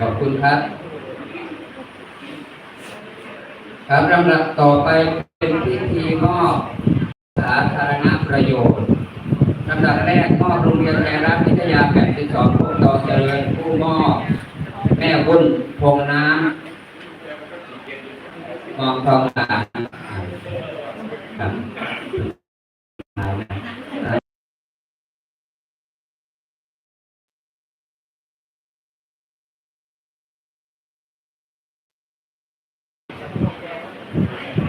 ขอบคุณครับ ครับลำดับต่อไปเป็นพิธีมอบสาธารณประโยชน์ลำดับแรกมอบโรงเรียนไทยรัฐวิทยา82พวกต่อเจริญผู้มอบแม่บุญพงน้ำมองทองหลางครับ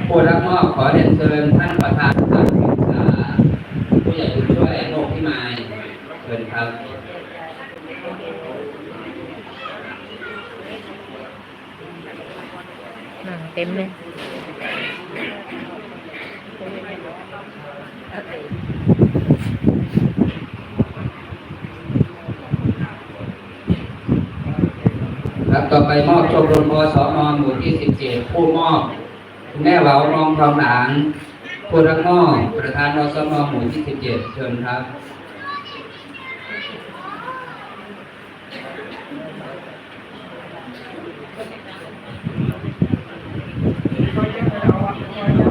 ผู้รับมอบขอเรียนเชิญท่านประธานการศึกษาผู้ใหญ่ผู้ช่วยโลกพิมายเชิญครับหนังเต็มเลยครับต่อไปมอบชมรมอสมหมู่ที่ 17 ผู้มอบ คุณแม่เหวามองทองหลางผู้รับมอบประธานอสมหมู่ที่17เจ็บเชิญครับ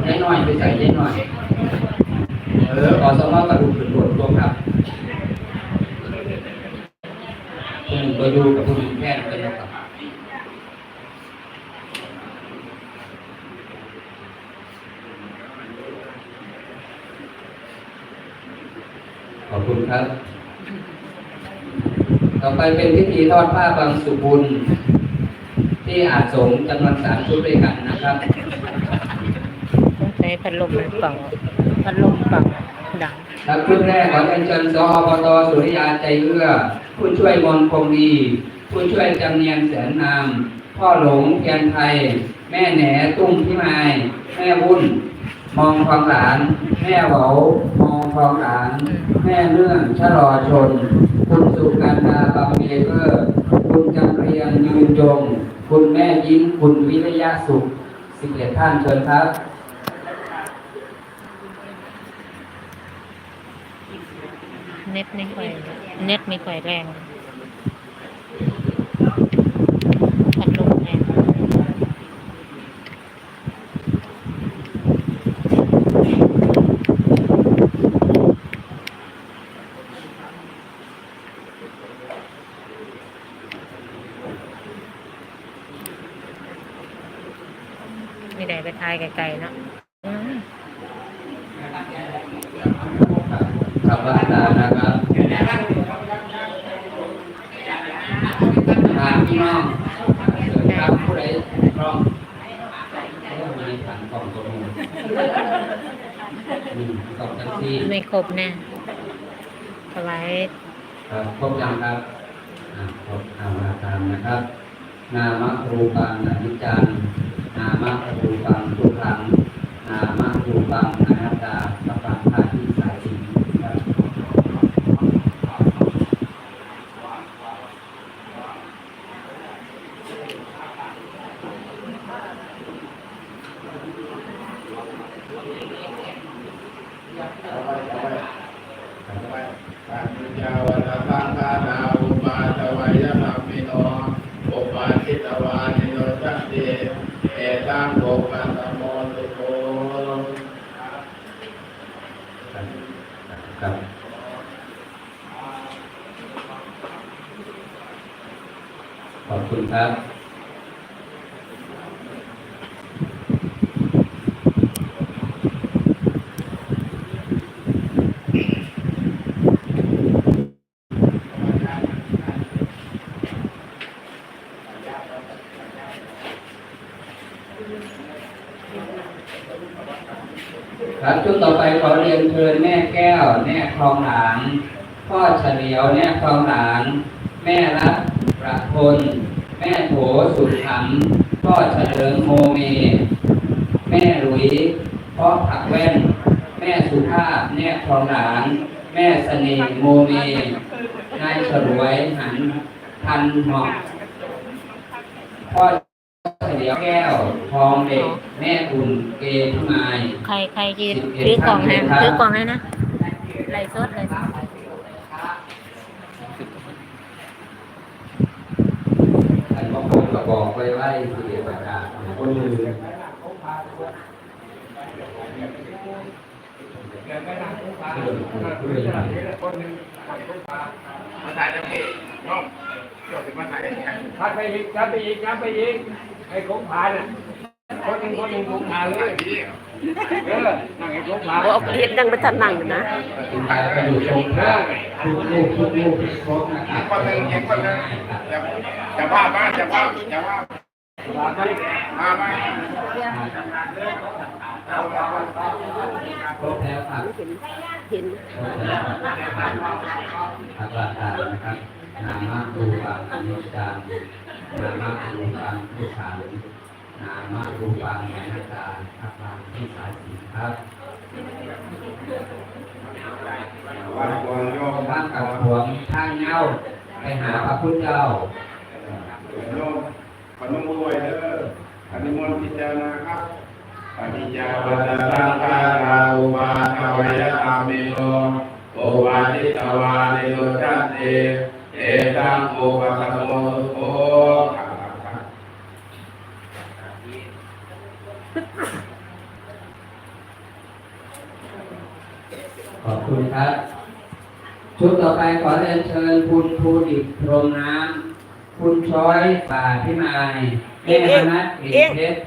ได้หน่อยไปใส่ได้หน่อย เอออสมกระดูกถึงรวดรวมครับคุณไปดูกับคุณแพทย์กันแล้วครับ ขอบคุณครับ ต่อไปเป็นพิธีทอดผ้าบางสุบุญ ที่อาจสงฆ์จำนวนสามชุดด้วยกันนะครับต้องใช้พัดลมมันเป่าพัดลมเป่าดังครับชุดแรกขอเรียนเชิญสอบตสุริยาใจเอื้อผู้ช่วยมนคงดี ผู้ช่วยจำเนียนแสนนาม พ่อหลงเทียนไทย แม่แหนตุ้มพิมาย แม่บุญมองทองหลาน แม่เหวามองทองหลาน แม่เนื่องชะลอชน คุณสุกันดาบาเมเกอร์คุณจำเรียงยืนยง คุณแม่ยิ้มคุณวิริยะสุขสิบเอ็ดท่านเชิญครับเน็ตไม่ค่อยเน็ตไม่ค่อยแรงพัดลมแรงไม่ได้ไปทายไกลๆเนาะครับว่าตานะครับทางพี่น้องผู้ใดพร้อมต้องมีฐานกล่องตัวนี้อืมกล่องทั้งที่ไม่ครบแน่ถวายครับครบยังครับครบอามาตามนะครับ นามะรูปังอนิจจังนามะรูปัง ทุกขังนามะรูปังอนัตตาสัพพังท่าที่สายสิงครับ ปัญญาวัฏสังฆานาอุปาทวายนามิโนอุปาทิตวานิโนจัตติเอตังโภคันตโมตุโก ครับขอบคุณครับ ครับชุดต่อไปขอเรียนเชิญแม่แก้ว แม่คล องหลางพ่อเฉลียวแม่คลองหลางแม่รักประพลแม่โถสุดขังพ่อเฉลิมโมเม แม่หลุยพ่อผักแว่น แม่สุภาพแม่คลองหลางแม่เสน่ห์โมเมนายฉลวยหันพันหอกพ่อเฉลียวแก้วทองเด็ก แม่อุ่นเกทุมายใครใครยืนถือกล่องนะถือกล่องเลยนะ ไล่สดเลยอันบบอกไว้ไว้สิเดประกาศคนอื่นมาถ่ายจะพี่น้องเจ้าถึงมาถ่ายพัดไปอีกพัดไปอีกพัดไปอีกไอ้ของผ่านอะ คนหนึ่งคนหนึ่งของผ่าเลยเออนั่งไอ้ของผ่าบอกเรียนนั่งไปทันนั่งนะคุณตายกระดูกชมพระทุกลูกทุกลูกที่ครบนะครับคนหนึ่งอีกคนหนึ่งจะจะภาพมาจะภาพจะภาพมาไหมครบแล้วครับเห็นครบแล้วครับอัตรานะครับนามะรูปังอนิจจังนามะรูปังทุกขัง นามะรูปังอนัตตาอัตตาที่สายสีครับวันวงโยมข้างกับหวงข้างเงาไปหาพระพุทธเจ้าโยมพนมมือไว้เด้ออนุโมทนาพิจารณาครับปฏิจาวัตสังขาราอุปาทวยธรรมิโนโอวาทิตวานิโรจันเตเอตังโอปะคะโมโอครับ ขอบคุณครับ ชุดต่อไปขอเรียนเชิญคุณภูดิบพรมน้ำ คุณช้อยป่าพิมายแม่มนัสเอกเพชร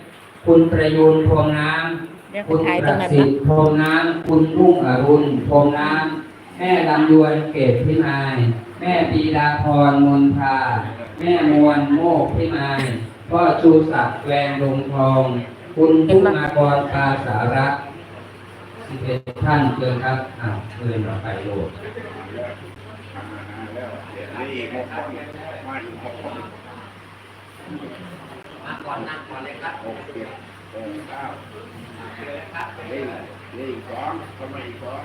คุณประยูนพรมน้ำ คุณประสิทธิ์พรมน้ำ คุณรุ่งอรุณพรมน้ำ แม่ลำยวนเกตพิมาย แม่ปีดาพรมนทาแม่มวลโมกพิมายพ่อชูศักดิ์แวงลงทอง คุณทุกมากรกาสารักสิบเอ็ดท่านเชิญครับอ้าวเชิญเราไปโลดนี่อีกหกคนมาอีกหกคนมาก่อนนั่งก่อนเลยครับหกเจ็ดแปดเก้านี่นี่อีกสองทำไมอีกสอง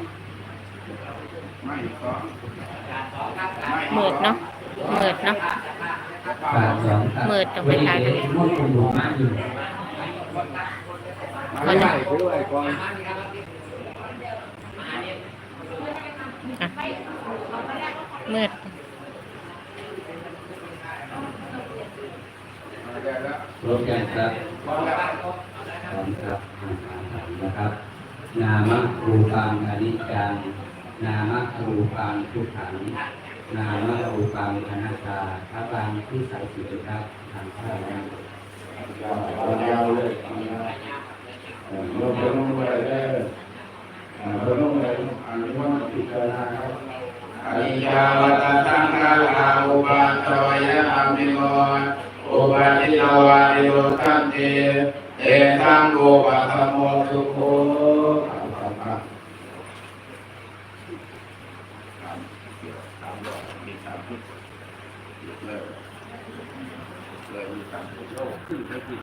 ไม่อีกสองเมิดเนาะเมิดเนาะบาทสองครับมืดตรงไปท้ายวันนี้มุ่งคุณหลวงมากอยู่ ก่อนนะไปด้วยก่อนอะมืดมาได้แล้วรบกันครับพร้อมแล้วพร้อมครับอ่านนะครับ นามะรูปังอนิจจังนามะรูปังทุกขังนามะรูปังอนัตตาพระบางที่สายสีครับทางข้าวนะ เอายาวเลยเอายาวเออลงไปไปได้เออลงไปอันนี้ว่าพิจารณาครับอนิจจาวัตสังขาราอุปาทวยธรรมิโนอุปาทิตวานิโรธันเตเอตังโอปะคะโมสุโคครับครับครับครับสามดอกมีสามชุดเลยเลยมีสามชุด โลกขึ้นไปผิด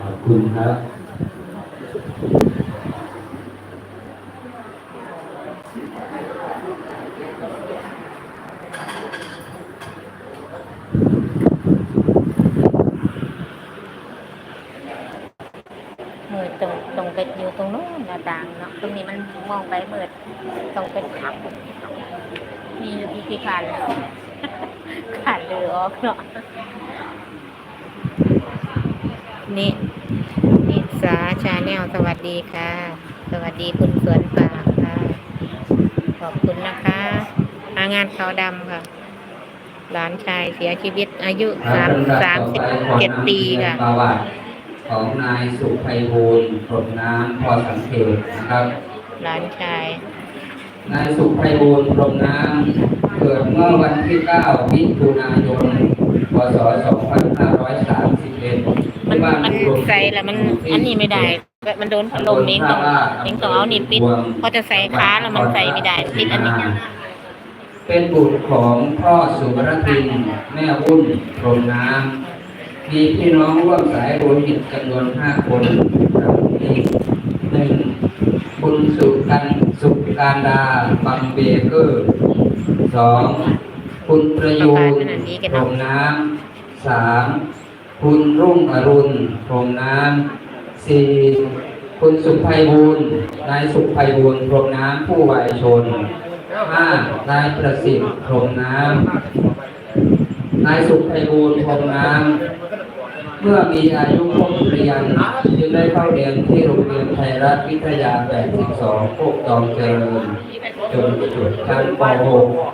ขอบคุณครับมิดตรงตรงไปอยู่ตรงโน้นหน้าต่างเนาะตรงนี้มันมองไปเมิดตรงเป็นขับมีพิธีการขาดเดือออกเนาะ นี่นิสาชาแนลสวัสดีค่ะ สวัสดีคุณสวนป่าค่ะ ขอบคุณนะคะอางานขาวดำค่ะ หลานชายเสียชีวิตอายุสามสามสิบเจ็ดปีค่ะประวัติของนายสุไพบูลย์ผลน้ำพอสังเกตนะครับ หลานชาย นายสุไพบูลย์พรหมน้ำเกิดเมื่อวันที่ 9 มิถุนายน พศ 2531 มันที่บ้านมันกรุงใส่แล้วมันอันนี้ไม่ได้ มันโดนพัดลมนี้ต้องนี้ต้องเอานี่ปิดพอจะใส่ขาแล้วมันใส่ไม่ได้ปิดอันนี้ เป็นบุตรของพ่อสุวรทินแม่วุ่นพรหมน้ำมีพี่น้องร่วมสายโลหิตจำนวนห้าคนดังนี้หนึ่งคุณสุกันสุการดาบังเบเกอร์สองคุณประยูนพรหมน้ำสาม คุณรุ่งอรุณพรหมน้ำสี่คุณสุภัยบูลย์นายสุภัยบูลย์พรหมน้ำผู้วายชนห้านายประสิทธิ์พรหมน้ำนายสุขไพบูลย์พรหมน้ำเมื่อมีอายุครบเรียนจึงได้เข้าเรียนที่โรงเรียนไทยรัฐวิทยา 82โคกตองเจริญจนจบชั้นป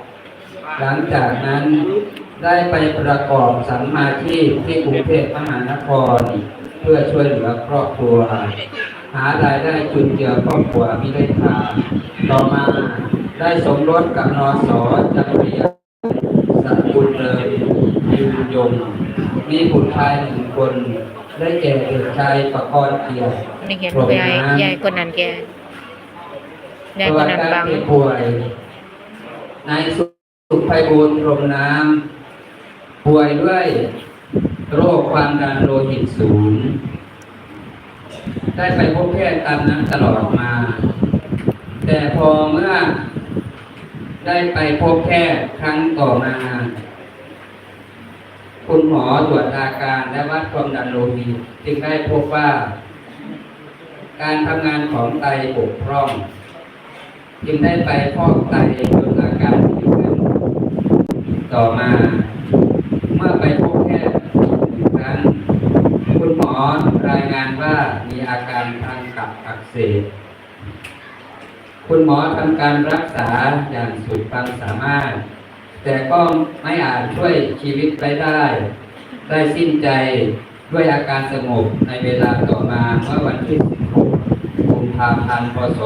.6 หลังจากนั้น ได้ไปประกอบสัมมาชีพที่กรุงเทพมหานคร เพื่อช่วยเหลือครอบครัว หารายได้จุนเจือครอบครัวมิได้ทานต่อมาได้สมรสกับนอสอจักรียนสกุลเลยยืนยง มีบุตรชายหนึ่งคน ได้แก่เด็กชายประกรณ์เกียรตินี่เห็นยายยายคนนั้นแกยายคนนั้นบังประวัติการเจ็บป่วยนายสุขไพบูลย์พรหมน้ำ ป่วยด้วยโรคความดันโลหิตสูง ได้ไปพบแพทย์ตามนั้นตลอดมา แต่พอเมื่อได้ไปพบแพทย์ครั้งต่อมา คุณหมอตรวจอาการและวัดความดันโลหิตจึงได้พบว่า การทำงานของไตบกพร่อง จึงได้ไปฟอกไตจนอาการดีขึ้นต่อมา เมื่อไปพบแพทย์อีกหนึ่งครั้ง คุณหมอราย งานว่ามีอาการทางตับอักเสบ คุณหมอทำการรักษาอย่างสุดความสามารถ แต่ก็ไม่อาจช่วยชีวิตไปได้ ได้สิ้นใจด้วยอาการสงบในเวลาต่อมาเมื่อวันที่ 16 กุมภาพันธ์ พศ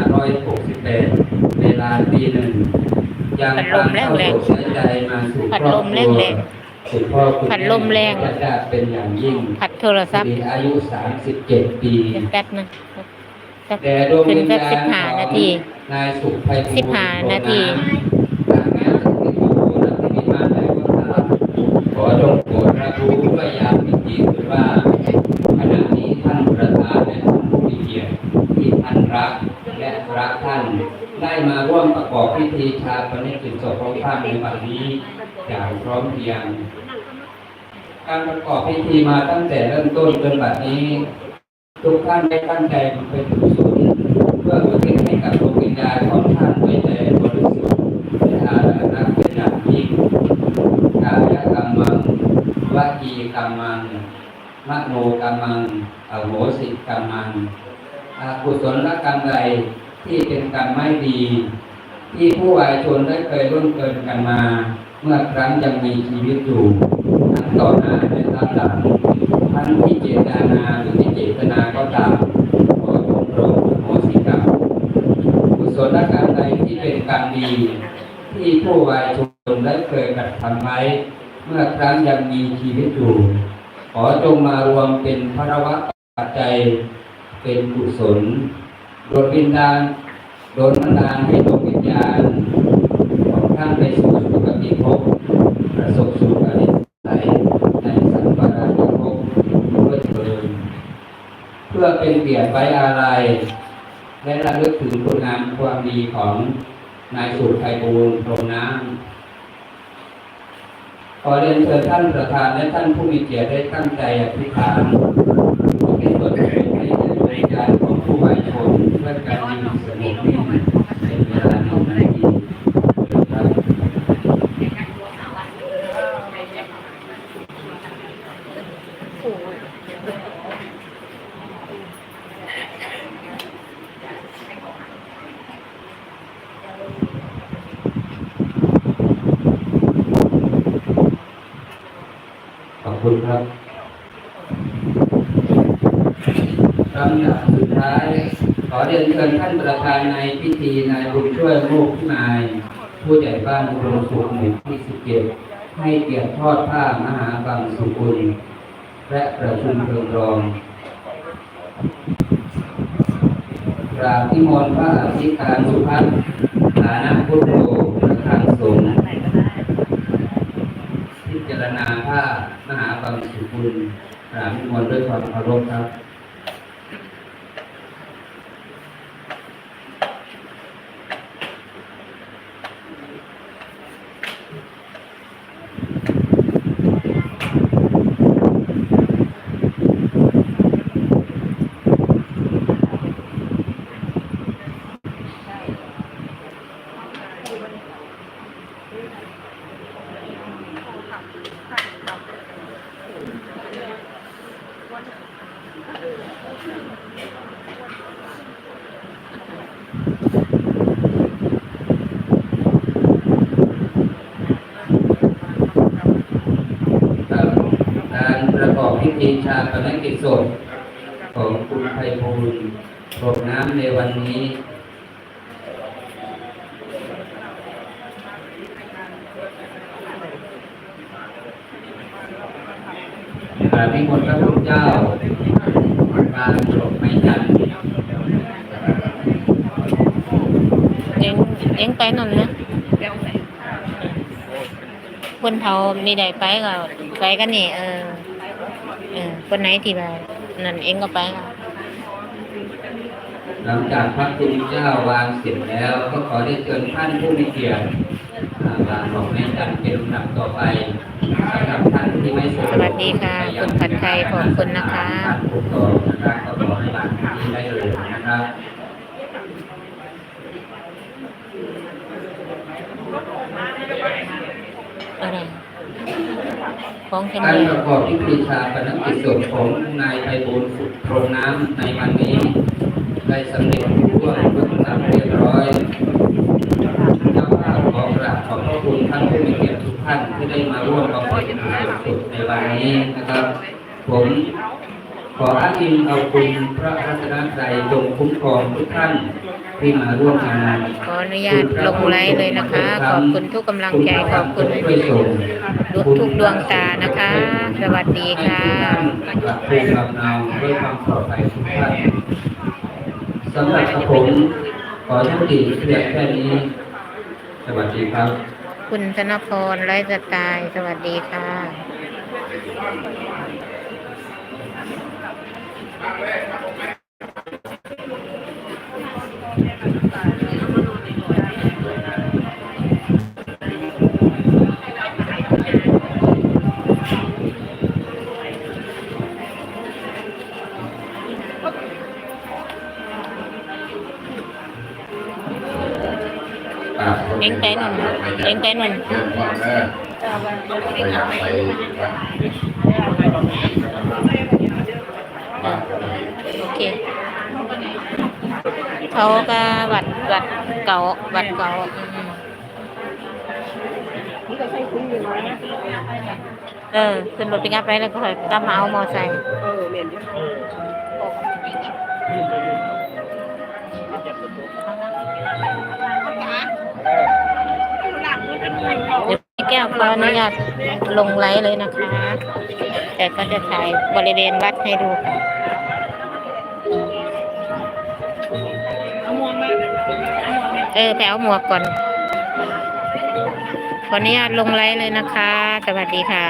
2568 เวลาตีหนึ่งยังความเศร้าโศกเสียใจมาสู่ครอบครัว สุดพ่อคุณพัดลมแรงญาติญาติเป็นอย่างยิ่งผัดโทรศัพท์มีอายุ 37 ปี เป็นแป๊บนึงสักแต่ดวงเป็นวิญสักญาสิณบห้าของนาที นายสุขไพบูลย์สิบห้านาทีทางแม้จะติดอยู่และที่มีมาแต่ก็ตามขอจงโปรดรับรู้ด้วยยามพิธีคือว่า ขณะนี้ท่านประธานและท่านผู้มีเกียรติที่ท่านรักและรักท่าน ได้มาร่วมประกอบพิธีชาปนกิจศพของท่านในวันนี้ อย่างพร้อมเพรียง การประกอบพิธีมาตั้งแต่เริ่มต้นจนบัดนี้ ทุกท่านได้ตั้งใจเป็นกุศลเพื่ออุทิศให้กับดวงวิญญาณของท่านด้วยใจบริสุทธิ์และอาลัยเป็นอย่างยิ่งกายกรรมังวจีกรรมังมโนกรรมังอโหสิกรรมังอากุศลกรรมใดที่เป็นกรรมไม่ดี ที่ผู้วายชนได้เคยร่วมเกินกันมา เมื่อครั้งยังมีชีวิตอยู่ทั้งต่อหน้าและรับหลังทั้งที่เจตนาหรือไม่เจตนาก็ตามขอจงโปรดอโหสิกรรมกุศลกรรมใดที่เป็นกรรมดี ที่ผู้วายชนได้เคยกระทำไว้เมื่อครั้งยังมีชีวิตอยู่ ขอจงมารวมเป็นพระวะปัจจัยเป็นกุศลโดดวิญญาณโดนบันดาลให้ดวงวิญญาณ ของท่านไปสู่สุคติภพประสบสุขอริสัยในสัมปราชิภพด้วยเถิด เพื่อเป็นเกียรติไว้อาลัยและระลึกถึงคุณงามความดีของนายสุขไพบูลพรมน้ำขอเรียนเชิญท่านประธานและท่านผู้มีเกียรติได้ตั้งใจอธิษฐานเป็นส่วนหนึ่งในบริการของผู้วายชนเพื่อการยืนสงบนิ่งเป็นเวลานึ่งนาทีครับขอบ ครับลำดับสุดท้าย ขอเรียนเชิญท่านประธานในพิธีนายบุญช่วยลูกพิมาย ผู้ใหญ่บ้านอุดมสุขหมู่ที่สิบเจ็ดให้เกียรติทอดผ้ามหาบังสุกุล และประชุมเพิงรองกราบที่มนพระอธิการสุภัทฐานะพุทโธประธานสงฆ์พิจารณาผ้ามหา ความสุขคุณกราบนิมนต์ด้วยความเคารพครับ ค ครับการประกอบพิ ธีชาปนกิจศพของคุณไพบูลย์โรดน้ำในวันนี้พระพิมลพระพุทธเจ้าการปลดไม้จันเอ็งเอ็งไปนนนะคนเฒ่ามีได้ไปก็ไปกันนี่เออ คนไหนที่ว่านั่นเอ็งก็ไปค่ะหลังจากพระคุณเจ้าวางเสร็จแล้ว ก็ขอได้เชิญท่านผู้มีเกียรติอ่าวางดอกไม้จันทร์เป็นลำดับต่อไปสำหรับท่านที่ไม่สะดวกสวัสดีค่ะคุณผัดไทยขอบคุณนะคะท่านผู้กองนะครับก็ขอให้วางที่นี้ได้เลยนะครับอะไร ของแค่การประกอบพิธีชาปนกิจศพของนายไพบูลย์สุขโพรงน้ำในวันนี้ ได้สำเร็จร่วงด้วยตามเรียบร้อยเจ้าภาพขอกราบขอบพระคุณท่านผู้มีเกียรติทุกท่านที่ได้มาร่วมประกอบพิธีศพในวันนี้นะครับ ผม ขออ้างอิงเอาคุณพระรัตนตรัยจงคุ้มครองทุกท่านที่มาร่วมงานขออนุญาตลงไลฟ์เลยนะคะ ขอบคุณทุกกำลังใจขอบคุณช่วยส่งทุกดวงตานะคะ สวัสดีค่ะหลับภูมิลำเนาด้วยความปลอดภัยทุกท่านสำหรับผมขอยุติเพียงแค่นี้ สวัสดีครับ คุณธนพรไลฟ์สไตล์สวัสดีค่ะ เอ็งไปนู่นเอ็งไปนู่นเดินก่อนเด้อไปอยากไปวัดบ้านก็ได้โอเคเขาก็วัดวัดเก่าวัดเก่าอืมเออขึ้นรถปิกอัพไปแล้วก็ค่อยกลับมาเอามอไซค์ เดี๋ยวพี่แก้วขออนุญาตลงไลฟ์เลยนะคะ แต่ก็จะถ่ายบริเวณวัดให้ดูค่ะเออไปเอาหมวกก่อน ขออนุญาตลงไลฟ์เลยนะคะ สวัสดีค่ะ